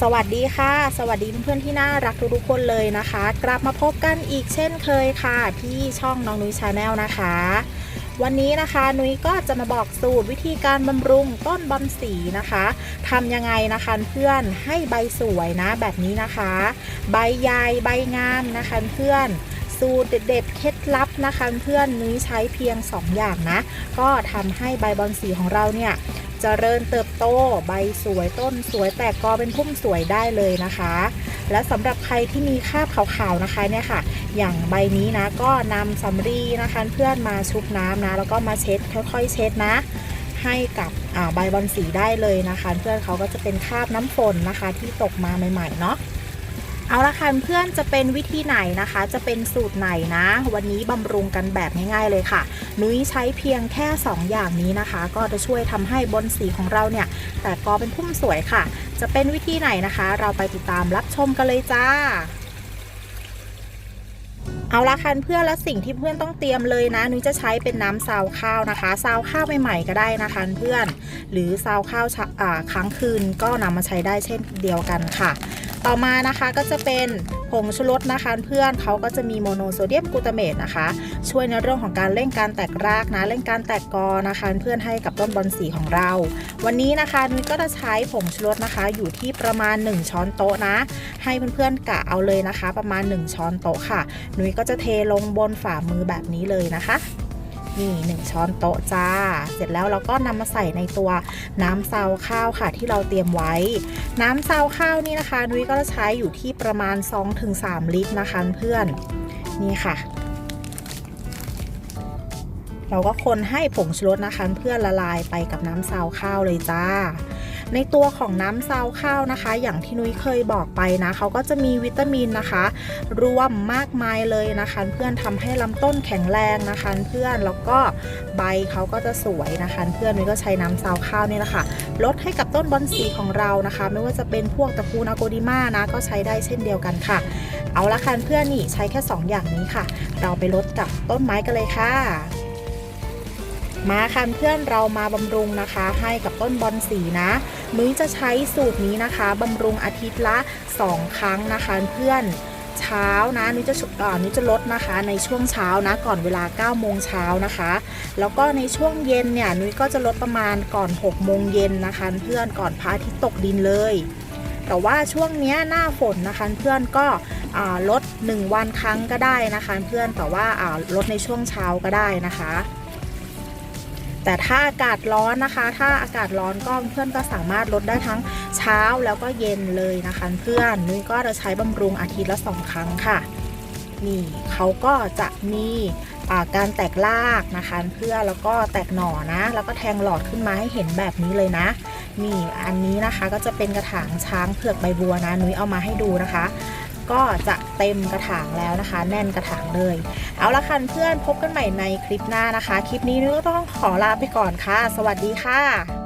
สวัสดีค่ะ สวัสดีเพื่อนๆที่น่ารักทุกๆคนเลยนะคะ กลับมาพบกันอีกเช่นเคยค่ะ ที่ช่องน้องนุ้ยชาแนลนะคะ วันนี้นะคะนุ้ยก็จะมาบอกสูตรวิธีการบำรุงต้นบอลสีนะคะทำยังไงนะคะเพื่อนให้ใบสวยนะแบบนี้นะคะ ใบใหญ่ใบงามนะคะเพื่อนสูตรเด็ดเคล็ดลับนะคะเพื่อนนุ้ยใช้เพียง 2 อย่างนะ ก็ทำให้ใบบอลสีของเราเนี่ย จเจริญเติบโตใบสวยต้นสวยแตกกอเป็นพุ่มสวยได้เลยนะคะ และสำหรับใครที่มีคราบขาวๆนะคะเนี่ยค่ะ อย่างใบนี้นะก็นำสำลีนะคะเพื่อนมาชุบน้ำนะแล้วก็มาเช็ดค่อยๆ เช็ดนะ ให้กับใบบอลสีได้เลยนะคะ เพื่อนเขาก็จะเป็นคราบน้ำฝนนะคะที่ตกมาใหม่ๆเนาะ เอาละค่ะเพื่อนจะเป็นวิธีไหนนะคะ จะเป็นสูตรไหนนะ วันนี้บำรุงกันแบบง่ายๆเลยค่ะ นุ้ยใช้เพียงแค่ 2 อย่างนี้นะคะ ก็จะช่วยทำให้บนสีของเราเนี่ย แต่กอเป็นพุ่มสวยค่ะ จะเป็นวิธีไหนนะคะ เราไปติดตามรับชมกันเลยจ้าเอาละค่ะเพื่อนและสิ่งที่เพื่อนต้องเตรียมเลยนะนุ้ยจะใช้เป็นน้ำซาวข้าวนะคะซาวข้าวใหม่ๆก็ได้นะคะเพื่อน หรือซาวข้าวชะอ่าค้างคืนก็นำมาใช้ได้เช่นเดียวกันค่ะ ต่อมานะคะก็จะเป็นผงชูรสนะคะเพื่อนเขาก็จะมีโมโนโซเดียมกลูตาเมตนะคะ ช่วยในเรื่องของการเร่งการแตกรากนะเร่งการแตกกอนะคะเพื่อนให้กับต้นบอนสีของเรา วันนี้นะคะนุ้ยก็จะใช้ผงชูรสนะคะ อยู่ที่ประมาณ 1 ช้อนโต๊ะนะ ให้เพื่อนๆกะเอาเลยนะคะ ประมาณ 1 ช้อนโต๊ะค่ะนุ้ยก็จะเทลงบนฝ่ามือแบบนี้เลยนะคะ นี่1ช้อนโต๊ะจ้า เสร็จแล้วเราก็นำมาใส่ในตัวน้ำซาวข้าวค่ะที่เราเตรียมไว้ น้ำซาวข้าวนี่นะคะนุ้ยก็จะใช้อยู่ที่ประมาณ 2-3 ลิตรนะคะเพื่อนนี่ค่ะเราก็คนให้ผงชูรสนะคะเพื่อละลายไปกับน้ำซาวข้าวเลยจ้า ในตัวของน้ำซาวข้าวนะคะ อย่างที่นุ้ยเคยบอกไปนะเขาก็จะมีวิตามินนะคะ รวมมากมายเลยนะคะเพื่อนทำให้ลำต้นแข็งแรงนะคะเพื่อนแล้วก็ใบเขาก็จะสวยนะคะเพื่อนนุ้ยก็ใช้น้ำซาวข้าวนี่แหละค่ะลดให้กับต้นบอนสีของเรานะคะ ไม่ว่าจะเป็นพวกตระกูลอาโกดิมานะก็ใช้ได้เช่นเดียวกันค่ะ เอาละค่ะเพื่อนนี่ใช้แค่ 2 อย่างนี้ค่ะ เราไปลดกับต้นไม้กันเลยค่ะ มาค่ะเพื่อนเรามาบำรุงนะคะ ให้กับต้นบอนสีนะนุ้ยจะใช้สูตรนี้นะคะบำรุงอาทิตย์ละ 2 ครั้งนะคะเพื่อนเช้านะนุ้ยจะเอ่อนุ้ยจะลดนะคะในช่วงเช้านะก่อนเวลา 9 โมงเช้านะคะ แล้วก็ในช่วงเย็นเนี่ยนุ้ยก็จะลดประมาณก่อน 6 โมงเย็นนะคะ เพื่อนก่อนพระอาทิตย์ตกดินเลย แต่ว่าช่วงนี้หน้าฝนนะคะเพื่อนก็ลด 1 วันครั้งก็ได้นะคะ เพื่อนแต่ว่าลดในช่วงเช้าก็ได้นะคะ แต่ถ้าอากาศร้อนนะคะ ถ้าอากาศร้อนก็เพื่อนก็สามารถลดได้ทั้งเช้าแล้วก็เย็นเลยนะคะ เพื่อนนุ้ยก็จะใช้บำรุงอาทิตย์ละสองครั้งค่ะนี่เขาก็จะมีการแตกรากนะคะ เพื่อแล้วก็แตกหน่อนะ แล้วก็แทงหลอดขึ้นมาให้เห็นแบบนี้เลยนะนี่อันนี้นะคะก็จะเป็นกระถางช้างเผือกใบบัวนะนุ้ยเอามาให้ดูนะคะ ก็จะเต็มกระถางแล้วนะคะ แน่นกระถางเลย เอาละค่ะเพื่อนพบกันใหม่ในคลิปหน้านะคะ คลิปนี้นุ้ยก็ต้องขอลาไปก่อนค่ะ สวัสดีค่ะ